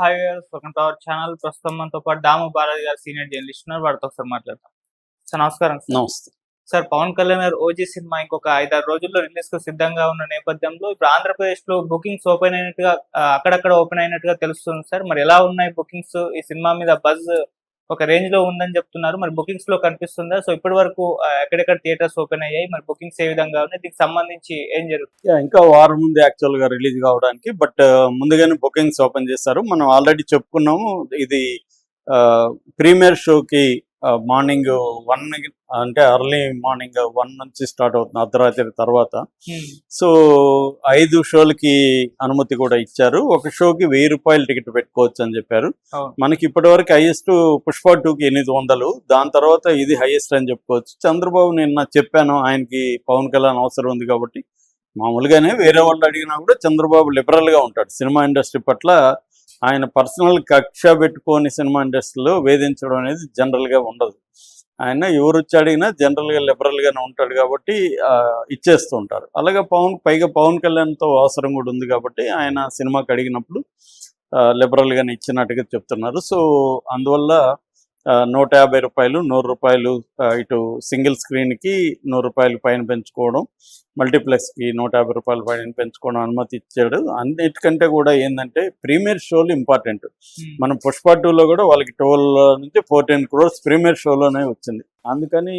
Hi welcome to our channel ప్రస్తుతం మనతో పాటు దాము బాలాజీ గారు సీనియర్ జర్నలిస్ట్ ఉన్నారు. వారితో ఒకసారి మాట్లాడతాం సార్ నమస్కారం సార్. నమస్తే. సార్ పవన్ కళ్యాణ్ గారు ఓజీ సినిమా ఇంకొక ఐదారు రోజుల్లో రిలీజ్కు సిద్ధంగా ఉన్న నేపథ్యంలో ఇప్పుడు ఆంధ్రప్రదేశ్లో బుకింగ్స్ ఓపెన్ అయినట్టుగా అక్కడక్కడ ఓపెన్ అయినట్టుగా తెలుస్తుంది సార్. మరి ఎలా ఉన్నాయి బుకింగ్స్? ఈ సినిమా మీద బజ్ ఒక రేంజ్లో ఉందని చెప్తున్నారు. మరి బుకింగ్స్లో కనిపిస్తుందా? సో ఇప్పటి వరకు ఎక్కడెక్కడ థియేటర్స్ ఓపెన్ అయ్యాయి? మరి బుకింగ్స్ ఏ విధంగా ఉన్నాయి? దీనికి సంబంధించి ఏం జరుగుతుంది? ఇంకా వారం ముందు యాక్చువల్గా రిలీజ్ కావడానికి బట్ ముందుగానే బుకింగ్స్ ఓపెన్ చేస్తారు. మనం ఆల్రెడీ చెప్పుకున్నాము ఇది ప్రీమియర్ షోకి మార్నింగ్ వన్ అంటే ఎర్లీ మార్నింగ్ వన్ నుంచి స్టార్ట్ అవుతుంది అర్ధరాత్రి తర్వాత. సో ఐదు షోలకి అనుమతి కూడా ఇచ్చారు. ఒక షోకి వెయ్యి రూపాయలు టికెట్ పెట్టుకోవచ్చు అని చెప్పారు. మనకి ఇప్పటివరకు హైయెస్ట్ పుష్ప టూకి ఎనిమిది వందలు. దాని తర్వాత ఇది హైయెస్ట్ అని చెప్పుకోవచ్చు. చంద్రబాబు నిన్న చెప్పాను ఆయనకి పవన్ కళ్యాణ్ అవసరం ఉంది కాబట్టి. మామూలుగానే వేరే వాళ్ళు అడిగినా కూడా చంద్రబాబు లిబరల్గా ఉంటాడు. సినిమా ఇండస్ట్రీ పట్ల ఆయన పర్సనల్ కక్ష పెట్టుకొని సినిమా ఇండస్ట్రీలో వేధించడం అనేది జనరల్గా ఉండదు. ఆయన ఎవరు వచ్చి అడిగినా జనరల్గా లిబరల్ గానే ఉంటాడు కాబట్టి ఆ, ఇచ్చేస్తూ ఉంటారు. అలాగే పవన్ పైగా పవన్ కళ్యాణ్తో అవసరం కూడా ఉంది కాబట్టి ఆయన సినిమాకి అడిగినప్పుడు లిబరల్గానే ఇచ్చినట్టుగా చెప్తున్నారు. సో అందువల్ల నూట యాభై రూపాయలు నూరు రూపాయలు ఇటు సింగిల్ స్క్రీన్కి నూరు రూపాయలు పైన పెంచుకోవడం మల్టీప్లెక్స్కి నూట యాభై రూపాయల పైన పెంచుకోవడం అనుమతి ఇచ్చాడు. అన్నిటికంటే కూడా ఏంటంటే ప్రీమియర్ షోలు ఇంపార్టెంట్. మనం పుష్ప టూలో కూడా వాళ్ళకి ట్వెల్వ్ నుంచి ఫోర్టీన్ క్రోర్స్ ప్రీమియర్ షోలోనే వచ్చింది. అందుకని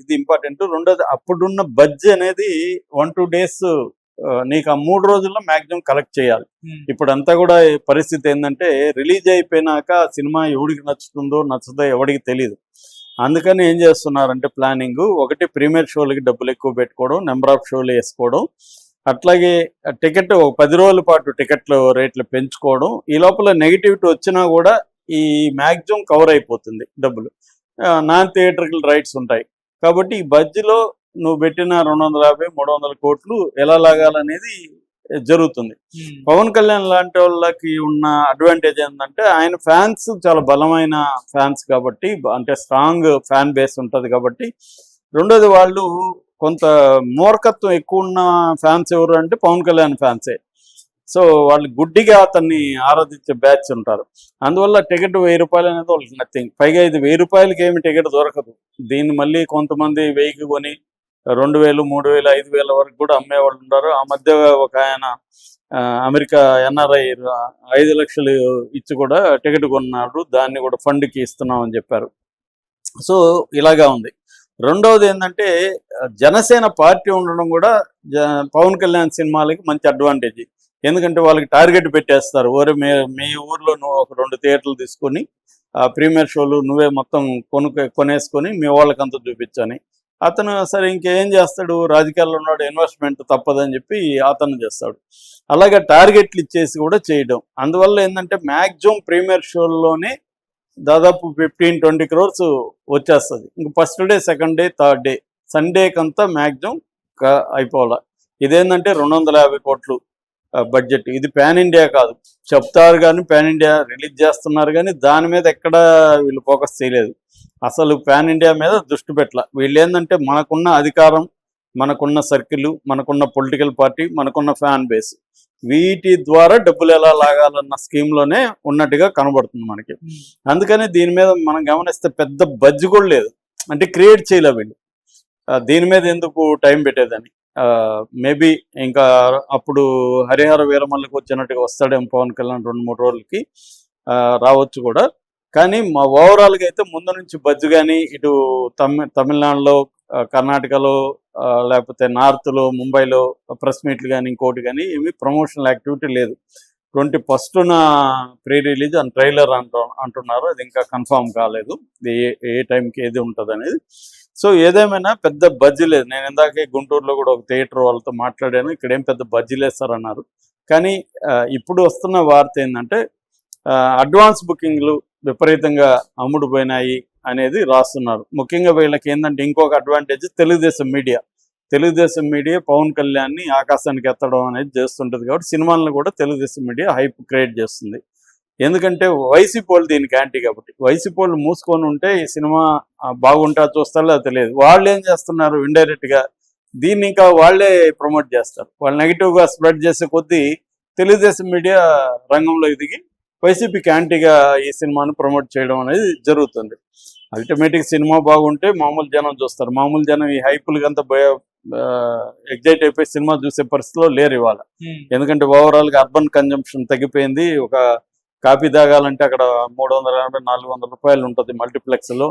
ఇది ఇంపార్టెంట్. రెండోది అప్పుడున్న బడ్జ్ అనేది వన్ టూ డేస్ నీకు ఆ మూడు రోజుల్లో మాక్సిమం కలెక్ట్ చేయాలి. ఇప్పుడంతా కూడా ఈ పరిస్థితి ఏంటంటే రిలీజ్ అయిపోయినాక సినిమా ఎవడికి నచ్చుతుందో నచ్చుతుందో ఎవడికి తెలియదు అందుకని ఏం చేస్తున్నారంటే ప్లానింగ్ ఒకటి ప్రీమియర్ షోలకి డబ్బులు ఎక్కువ పెట్టుకోవడం నెంబర్ ఆఫ్ షోలు వేసుకోవడం అట్లాగే టికెట్ ఒక పది రోజుల పాటు టికెట్లు రేట్లు పెంచుకోవడం ఈ లోపల నెగిటివిటీ వచ్చినా కూడా ఈ మ్యాక్సిమం కవర్ అయిపోతుంది డబ్బులు. నాన్ థియేటర్కల్ రైట్స్ ఉంటాయి. కాబట్టి ఈ బడ్జ్లో నువ్వు పెట్టిన రెండు వందల యాభై మూడు వందల కోట్లు ఎలా లాగాలనేది జరుగుతుంది. పవన్ కళ్యాణ్ లాంటి వాళ్ళకి ఉన్న అడ్వాంటేజ్ ఏంటంటే ఆయన ఫ్యాన్స్ చాలా బలమైన ఫ్యాన్స్ కాబట్టి అంటే స్ట్రాంగ్ ఫ్యాన్ బేస్ ఉంటుంది కాబట్టి రెండోది వాళ్ళు కొంత మూర్ఖత్వం ఎక్కువ ఉన్న ఫ్యాన్స్ ఎవరు అంటే పవన్ కళ్యాణ్ ఫ్యాన్సే. సో వాళ్ళు గుడ్డిగా అతన్ని ఆరాధించే బ్యాచ్ ఉంటారు. అందువల్ల టికెట్ వెయ్యి రూపాయలు అనేది వాళ్ళకి నథింగ్ పైగా ఇది వెయ్యి రూపాయలకి ఏమి టికెట్ దొరకదు. దీన్ని మళ్ళీ కొంతమంది వెయ్యికి కొని రెండు వేలు మూడు వేలు ఐదు వేల వరకు కూడా అమ్మేవాళ్ళు ఉన్నారు. ఆ మధ్య ఒక ఆయన అమెరికా ఎన్ఆర్ఐ ఐదు లక్షలు ఇచ్చి కూడా టికెట్ కొన్నాడు. దాన్ని కూడా ఫండ్కి ఇస్తున్నామని చెప్పారు. సో ఇలాగా ఉంది. రెండవది ఏంటంటే జనసేన పార్టీ ఉండడం కూడా జ పవన్ కళ్యాణ్ సినిమాలకి మంచి అడ్వాంటేజ్. ఎందుకంటే వాళ్ళకి టార్గెట్ పెట్టేస్తారు. ఓరే మీ మీ ఊర్లో నువ్వు ఒక రెండు థియేటర్లు తీసుకొని ఆ ప్రీమియర్ షోలు నువ్వే మొత్తం కొను కొనేసుకొని మీ వాళ్ళకంతా చూపించని. అతను సరే ఇంకేం చేస్తాడు? రాజకీయాల్లో ఉన్నాడు ఇన్వెస్ట్మెంట్ తప్పదని చెప్పి అతను చేస్తాడు. అలాగే టార్గెట్లు ఇచ్చేసి కూడా చేయడం. అందువల్ల ఏంటంటే మ్యాక్సిమం ప్రీమియర్ షోల్లోనే దాదాపు ఫిఫ్టీన్ ట్వంటీ క్రోర్స్ వచ్చేస్తుంది. ఇంక first day second day third day సండేకంతా maximum అయిపోవాలి. ఇదేంటంటే రెండు వందల యాభై కోట్లు బడ్జెట్ ఇది పాన్ ఇండియా కాదు. చెప్తారు కానీ పాన్ ఇండియా రిలీజ్ చేస్తున్నారు కానీ దాని మీద ఎక్కడ వీళ్ళు ఫోకస్ చేయలేదు. అసలు పాన్ ఇండియా మీద దృష్టి పెట్టాల. వీళ్ళు ఏంటంటే మనకున్న అధికారం మనకున్న సర్కిల్ మనకున్న పొలిటికల్ పార్టీ మనకున్న ఫ్యాన్ బేస్. వీటి ద్వారా డబ్బులు ఎలా లాగాలన్న స్కీమ్లోనే ఉన్నట్టుగా కనబడుతుంది మనకి. అందుకని దీని మీద మనం గమనిస్తే పెద్ద బజ్జి కూడా లేదు. అంటే క్రియేట్ చేయలే వీళ్ళు. దీని మీద ఎందుకు టైం పెట్టేదని. మేబీ ఇంకా అప్పుడు హరిహర వీరమల్లికి వచ్చినట్టుగా వస్తాడేమో పవన్ కళ్యాణ్ రెండు మూడు రోజులకి. రావచ్చు కూడా. కానీ మా ఓవరాల్గా అయితే ముందు నుంచి బజ్జు కానీ ఇటు తమి తమిళనాడులో కర్ణాటకలో లేకపోతే నార్త్లో ముంబైలో ప్రెస్ మీట్లు కానీ ఇంకోటి కానీ ఏమి ప్రమోషనల్ యాక్టివిటీ లేదు. ట్వంటీ ఫస్ట్న ప్రీ రిలీజ్ అండ్ ట్రైలర్ అంటు అంటున్నారు. అది ఇంకా కన్ఫామ్ కాలేదు. ఏ ఏ టైంకి ఏది ఉంటుంది అనేది సో ఏదేమైనా పెద్ద బజ్జీ లేదు. నేను ఇందాకే గుంటూరులో కూడా ఒక థియేటర్ వాళ్ళతో మాట్లాడాను. ఇక్కడ ఏం పెద్ద బజ్జీ లేస్తారన్నారు. కానీ ఇప్పుడు వస్తున్న వార్త ఏంటంటే అడ్వాన్స్ బుకింగ్లు విపరీతంగా అమ్ముడు పోయినాయి అనేది రాస్తున్నారు. ముఖ్యంగా వీళ్ళకి ఏంటంటే ఇంకొక advantage Telugu Desam media Telugu Desam media Pavan కళ్యాణ్ని ఆకాశానికి ఎత్తడం అనేది చేస్తుంటుంది కాబట్టి సినిమాలను కూడా తెలుగుదేశం మీడియా హైప్ క్రియేట్ చేస్తుంది. ఎందుకంటే వైసీ పోల్ దీనికి యాంటీ కాబట్టి. వైసీ పోల్ మూసుకొని ఉంటే ఈ సినిమా బాగుంటా చూస్తారో అది తెలియదు. వాళ్ళు ఏం చేస్తున్నారు? ఇండైరెక్ట్గా దీన్ని ఇంకా వాళ్ళే ప్రమోట్ చేస్తారు. వాళ్ళు నెగిటివ్గా స్ప్రెడ్ చేసే కొద్దీ తెలుగుదేశం మీడియా రంగంలోకి దిగి వైసీపీకి యాంటీగా ఈ సినిమాను ప్రమోట్ చేయడం అనేది జరుగుతుంది. అల్టిమేట్గా సినిమా బాగుంటే మామూలు జనం చూస్తారు. మామూలు జనం ఈ హైపులకి అంతా భయ ఎగ్జైట్ అయిపోయి సినిమా చూసే పరిస్థితిలో లేరు ఇవాళ. ఎందుకంటే ఓవరాల్గా అర్బన్ కన్జంప్షన్ తగ్గిపోయింది. ఒక కాపీ తాగాలంటే అక్కడ మూడు వందల యాభై నాలుగు వందల రూపాయలు ఉంటుంది మల్టీప్లెక్స్లో.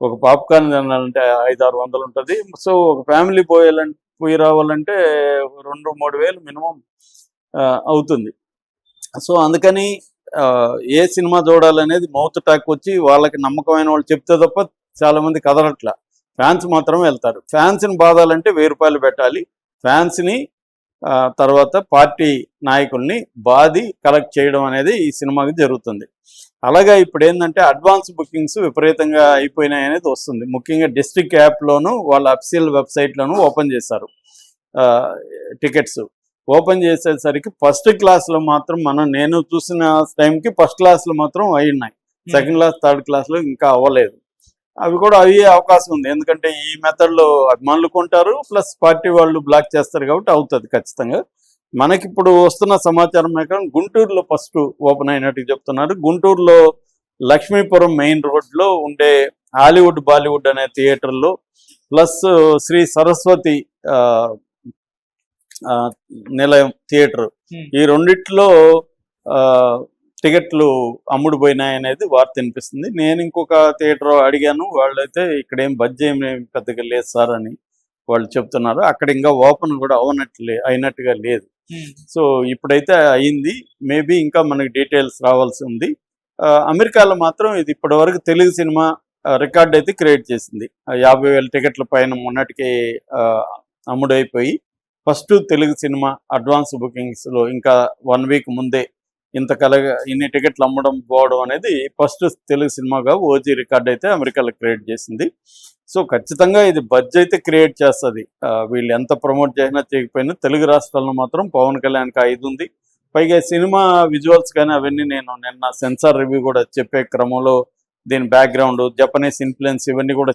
ఒక పాప్కార్న్ తినాలంటే ఐదు ఆరు వందలు ఉంటుంది. సో ఒక ఫ్యామిలీ పోయాలంటే పోయి రావాలంటే రెండు మూడు వేలు మినిమం అవుతుంది. సో అందుకని ఏ సినిమా చూడాలనేది మౌత్ టాక్ వచ్చి వాళ్ళకి నమ్మకమైన వాళ్ళు చెప్తే తప్ప చాలా మంది కదలట్ల. ఫ్యాన్స్ మాత్రం వెళ్తారు. ఫ్యాన్స్ని బాధాలంటే వెయ్యి రూపాయలు పెట్టాలి. ఫ్యాన్స్ని తర్వాత పార్టీ నాయకుల్ని బాధి కలెక్ట్ చేయడం అనేది ఈ సినిమాకి జరుగుతుంది. అలాగే ఇప్పుడు ఏంటంటే అడ్వాన్స్ బుకింగ్స్ విపరీతంగా అయిపోయినాయి అనేది వస్తుంది. ముఖ్యంగా డిస్ట్రిక్ట్ యాప్లోను వాళ్ళ అఫీషియల్ వెబ్సైట్లోను ఓపెన్ చేశారు. టికెట్స్. ఓపెన్ చేసేసరికి ఫస్ట్ క్లాస్లో మాత్రం మనం నేను చూసిన టైంకి ఫస్ట్ క్లాస్లో మాత్రం అయి ఉన్నాయి. సెకండ్ క్లాస్ థర్డ్ క్లాస్లో ఇంకా అవ్వలేదు. అవి కూడా అయ్యే అవకాశం ఉంది. ఎందుకంటే ఈ మెథడ్లో అభిమానులు కొంటారు ప్లస్ పార్టీ వాళ్ళు బ్లాక్ చేస్తారు కాబట్టి అవుతుంది ఖచ్చితంగా. మనకి ఇప్పుడు వస్తున్న సమాచారం ప్రకారం గుంటూరులో ఫస్ట్ ఓపెన్ అయినట్టు చెప్తున్నారు. గుంటూరులో లక్ష్మీపురం మెయిన్ రోడ్లో ఉండే హాలీవుడ్ బాలీవుడ్ అనే థియేటర్లో ప్లస్ శ్రీ సరస్వతి నిలయం థియేటర్. ఈ రెండిట్లో టికెట్లు అమ్ముడు పోయినాయి అనేది వార్త వినిపిస్తుంది. నేను ఇంకొక థియేటర్ అడిగాను. వాళ్ళైతే ఇక్కడ ఏం బడ్జెట్ ఏమి పెద్దగా లేదు సార్ అని వాళ్ళు చెప్తున్నారు. అక్కడ ఇంకా ఓపెన్ కూడా అవనట్లే అయినట్టుగా లేదు. సో ఇప్పుడైతే అయింది. మేబీ ఇంకా మనకి డీటెయిల్స్ రావాల్సి ఉంది. అమెరికాలో మాత్రం ఇది ఇప్పటివరకు తెలుగు సినిమా రికార్డ్ అయితే క్రియేట్ చేసింది. యాభై వేల టికెట్ల పైన మొన్నటికి అమ్ముడైపోయి ఫస్ట్ తెలుగు సినిమా అడ్వాన్స్ బుకింగ్స్లో ఇంకా వన్ వీక్ ముందే ఇంత కలగా ఇన్ని టికెట్లు అమ్మడం పోవడం అనేది ఫస్ట్ తెలుగు సినిమాగా ఓజీ రికార్డ్ అయితే అమెరికాలో క్రియేట్ చేసింది. సో ఖచ్చితంగా ఇది బడ్జ్ అయితే క్రియేట్ చేస్తుంది. వీళ్ళు ఎంత ప్రమోట్ చేసినా చేయకపోయినా తెలుగు రాష్ట్రాల్లో మాత్రం పవన్ కళ్యాణ్కి ఐదు ఉంది. పైగా సినిమా విజువల్స్ కానీ అవన్నీ నేను నిన్న సెన్సార్ రివ్యూ కూడా చెప్పే క్రమంలో దీని బ్యాక్గ్రౌండ్ జపనీస్ ఇన్ఫ్లుయెన్స్ ఇవన్నీ కూడా